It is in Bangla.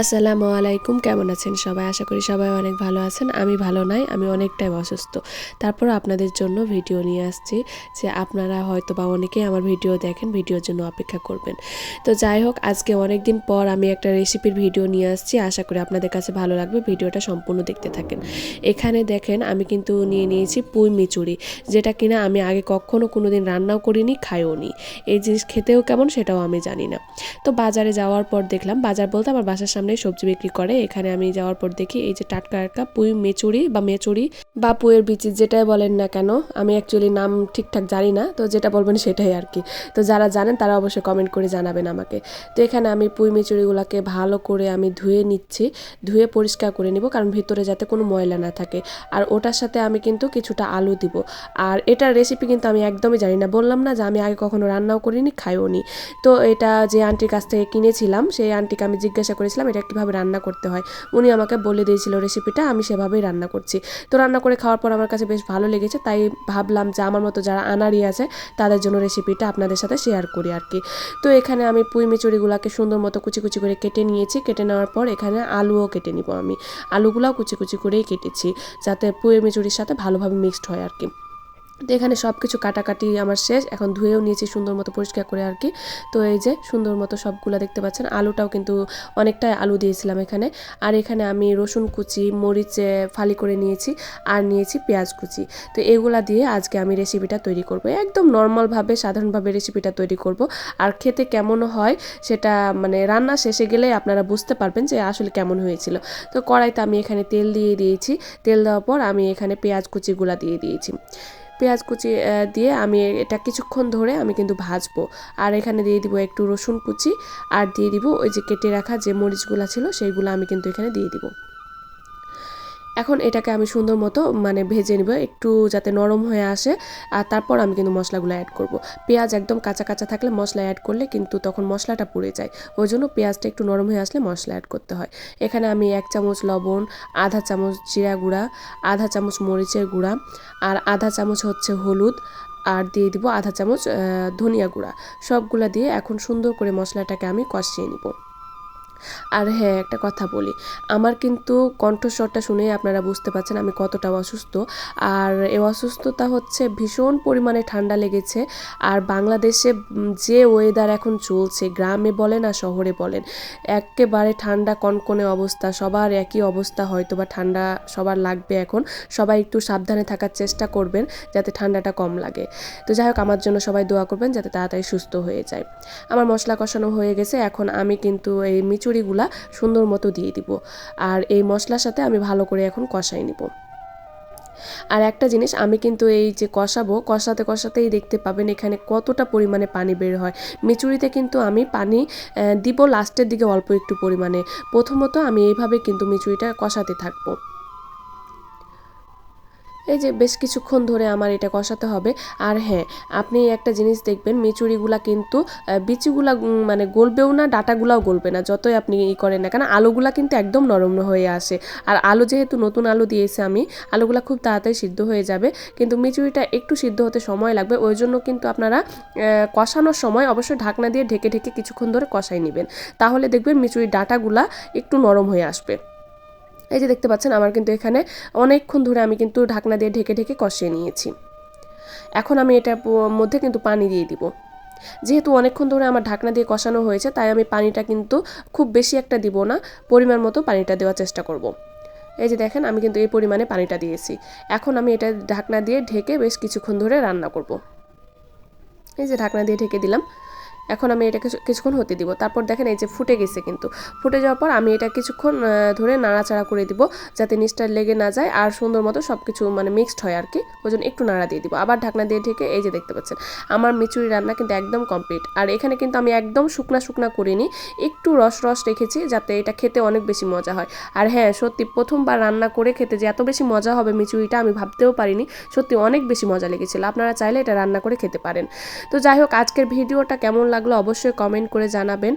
আসসালামু আলাইকুম, কেমন আছেন সবাই? আশা করি সবাই অনেক ভালো আছেন। আমি ভালো নাই, আমি অনেকটাই অসুস্থ। তারপর আপনাদের জন্য ভিডিও নিয়ে আসছি যে আপনারা হয়তো বা অনেকেই আমার ভিডিও দেখেন, ভিডিওর জন্য অপেক্ষা করবেন। তো যাই হোক, আজকে অনেক দিন পর আমি একটা রেসিপির ভিডিও নিয়ে আসছি। আশা করি আপনাদের কাছে ভালো লাগবে, ভিডিওটা সম্পূর্ণ দেখতে থাকেন। এখানে দেখেন, আমি কিন্তু নিয়ে নিয়েছি পুঁই মিচুরি যেটা কিনা আমি আগে কখনো কোনো দিন রান্নাও করিনি, খাইও নি। এই জিনিস খেতেও কেমন সেটাও আমি জানি না। তো বাজারে যাওয়ার পর দেখলাম, বাজার বলতে আমার বাসার সামনে সবজি বিক্রি করে। এখানে আমি যাওয়ার পর দেখি এই যে টাটকা টাটকা পুঁই মেচুরি বা মেচুরি বা পুঁয়ের বিচি, যেটাই বলেন না কেন, আমি অ্যাকচুয়ালি নাম ঠিকঠাক জানি না, তো যেটা বলবেন সেটাই আর কি। তো যারা জানেন তারা অবশ্যই কমেন্ট করে জানাবেন আমাকে। তো এখানে আমি পুঁই মেচুরিগুলোকে ভালো করে আমি ধুয়ে নিচ্ছি, ধুয়ে পরিষ্কার করে নিব, কারণ ভিতরে যাতে কোনো ময়লা না থাকে। আর ওটার সাথে আমি কিন্তু কিছুটা আলু দিব। আর এটার রেসিপি কিন্তু আমি একদমই জানি না। বললাম না যে আমি আগে কখনো রান্নাও করিনি খাইও নি তো এটা যে আন্টির কাছ থেকে কিনেছিলাম, সেই আন্টিকে আমি জিজ্ঞাসা করেছিলাম এটা কীভাবে রান্না করতে হয়। উনি আমাকে বলে দিয়েছিল রেসিপিটা আমি সেভাবেই রান্না করছি। তো রান্না করে খাওয়ার পর আমার কাছে বেশ ভালো লেগেছে, তাই ভাবলাম যে আমার মতো যারা আনারি আছে, তাদের জন্য রেসিপিটা আপনাদের সাথে শেয়ার করি আর কি। তো এখানে আমি পুঁই মিচুরিগুলোকে সুন্দর মতো কুচি কুচি করে কেটে নিয়েছি। কেটে নেওয়ার পর এখানে আলুও কেটে নিব আমি। আলুগুলাও কুচি কুচি করেই কেটেছি, যাতে পুঁই মিচুরির সাথে ভালোভাবে মিক্সড হয় আর কি। তো এখানে সব কিছু কাটাকাটি আমার শেষ। এখন ধুয়েও নিয়েছি সুন্দর মতো পরিষ্কার করে আর কি। তো এই যে সুন্দর মতো সবগুলো দেখতে পাচ্ছেন। আলুটাও কিন্তু অনেকটাই আলু দিয়েছিলাম এখানে। আর এখানে আমি রসুন কুচি, মরিচ ফালি করে নিয়েছি আর নিয়েছি পেঁয়াজ কুচি। তো এগুলা দিয়ে আজকে আমি রেসিপিটা তৈরি করব। একদম নর্মালভাবে, সাধারণভাবে রেসিপিটা তৈরি করব। আর খেতে কেমন হয় সেটা মানে রান্না শেষে গেলে আপনারা বুঝতে পারবেন যে আসলে কেমন হয়েছিল। তো কড়াইতে আমি এখানে তেল দিয়ে দিয়েছি। তেল দেওয়ার পর আমি এখানে পেঁয়াজ কুচিগুলা দিয়ে দিয়েছি। পেঁয়াজ কুচি দিয়ে আমি এটা কিছুক্ষণ ধরে আমি কিন্তু ভাজবো। আর এখানে দিয়ে দিব একটু রসুন কুচি, আর দিয়ে দিব ওই যে কেটে রাখা যে মরিচগুলো ছিল, সেইগুলো আমি কিন্তু এখানে দিয়ে দিব। এখন এটাকে আমি সুন্দর মতো মানে ভেজে নিব, একটু যাতে নরম হয়ে আসে। আর তারপর আমি কিন্তু মশলাগুলো অ্যাড করব। পেঁয়াজ একদম কাঁচা কাঁচা থাকলে মশলা অ্যাড করলে কিন্তু তখন মশলাটা পুড়ে যায়। ওই জন্য পেঁয়াজটা একটু নরম হয়ে আসলে মশলা অ্যাড করতে হয়। এখানে আমি এক চামচ লবণ, আধা চামচ জিরা গুঁড়া, আধা চামচ মরিচের গুঁড়া, আর আধা চামচ হচ্ছে হলুদ, আর দিয়ে দিব আধা চামচ ধনিয়া গুঁড়া। সবগুলা দিয়ে এখন সুন্দর করে মশলাটাকে আমি কষিয়ে নিব। আর হ্যাঁ একটা কথা বলি। আমার কিন্তু কণ্ঠস্বরটা শুনে আপনারা বুঝতে পারছেন আমি কতটা অসুস্থ। আর এই অসুস্থতা হচ্ছে ভীষণ পরিমাণে ঠান্ডা লেগেছে। আর বাংলাদেশে যে ওয়েদার এখন চলছে, গ্রামে বলেন আর শহরে বলেন, একেবারে ঠান্ডা কনকনে অবস্থা, সবার একই অবস্থা হয়তো বা ঠান্ডা সবার লাগবে এখন। সবাই একটু সাবধানে থাকার চেষ্টা করবেন যাতে ঠান্ডাটা কম লাগে। তো যাই হোক, আমার জন্য সবাই দোয়া করবেন যাতে তাড়াতাড়ি সুস্থ হয়ে যায়। আমার মশলা কষানো হয়ে গেছে, এখন আমি কিন্তু এই মিচুরি খিচুড়িগুলা সুন্দর মতো দিয়ে দিব। আর এই মশলার সাথে আমি ভালো করে এখন কষাই নিব। আর একটা জিনিস, আমি কিন্তু এই যে কষাবো, কষাতে কষাতেই দেখতে পাবেন এখানে কতটা পরিমাণে পানি বের হয়। মিচুরিতে কিন্তু আমি পানি দিব লাস্টের দিকে অল্প একটু পরিমাণে। প্রথমত আমি এইভাবে কিন্তু মিচুরিটা কষাতে থাকব। এই যে বেশ কিছুক্ষণ ধরে আমার এটা কষাতে হবে। আর হ্যাঁ আপনি একটা জিনিস দেখবেন, মিচুরিগুলা কিন্তু বিচিগুলা মানে গলবেও না, ডাটাগুলাও গলবে না, যতই আপনি ই করেন না কেন, আলুগুলা কিন্তু একদম নরম হয়ে আসে। আর আলু যেহেতু নতুন আলু দিয়েছে আমি, আলুগুলা খুব তাড়াতাড়ি সিদ্ধ হয়ে যাবে, কিন্তু মিচুরিটা একটু সিদ্ধ হতে সময় লাগবে, ওই জন্য কিন্তু আপনারা কষানোর সময় অবশ্যই ঢাকনা দিয়ে ঢেকে ঢেকে কিছুক্ষণ ধরে কষাই নেবেন। তাহলে দেখবেন মিচুরির ডাটাগুলা একটু নরম হয়ে আসবে। এই যে দেখতে পাচ্ছেন, আমার কিন্তু এখানে অনেকক্ষণ ধরে আমি কিন্তু ঢাকনা দিয়ে ঢেকে ঢেকে কষিয়ে নিয়েছি এখন আমি এটার মধ্যে কিন্তু পানি দিয়ে দিব যেহেতু অনেকক্ষণ ধরে আমার ঢাকনা দিয়ে কষানো হয়েছে, তাই আমি পানিটা কিন্তু খুব বেশি একটা দিব না, পরিমাণ মতো পানিটা দেওয়ার চেষ্টা করব। এই যে দেখেন, আমি কিন্তু এই পরিমাণে পানিটা দিয়েছি এখন আমি এটা ঢাকনা দিয়ে ঢেকে বেশ কিছুক্ষণ ধরে রান্না করব। এই যে ঢাকনা দিয়ে ঢেকে দিলাম এখন আমি এটাকে কিছুক্ষণ হতে দিব। তারপর দেখেন এই যে ফুটে গেছে কিন্তু। ফুটে যাওয়ার পর আমি এটা কিছুক্ষণ ধরে নাড়াচাড়া করে দিব যাতে নিচটা লেগে না যায় আর সুন্দর মতো সব কিছু মানে মিক্সড হয় আর কি ওই জন্য একটু নাড়া দিয়ে দিব। আবার ঢাকনা দিয়ে ঢেকে এই যে দেখতে পাচ্ছেন, আমার মিচুরি রান্না কিন্তু একদম কমপ্লিট আর এখানে কিন্তু আমি একদম শুকনা শুকনা করিনি, একটু রস রস রেখেছি যাতে এটা খেতে অনেক বেশি মজা হয়। আর হ্যাঁ সত্যি প্রথমবার রান্না করে খেতে যে এত বেশি মজা হবে মিচুরিটা আমি ভাবতেও পারিনি। সত্যি অনেক বেশি মজা লেগেছিল। আপনারা চাইলে এটা রান্না করে খেতে পারেন। তো যাই হোক, আজকের ভিডিওটা কেমন লাগল অবশ্যই কমেন্ট করে জানাবেন।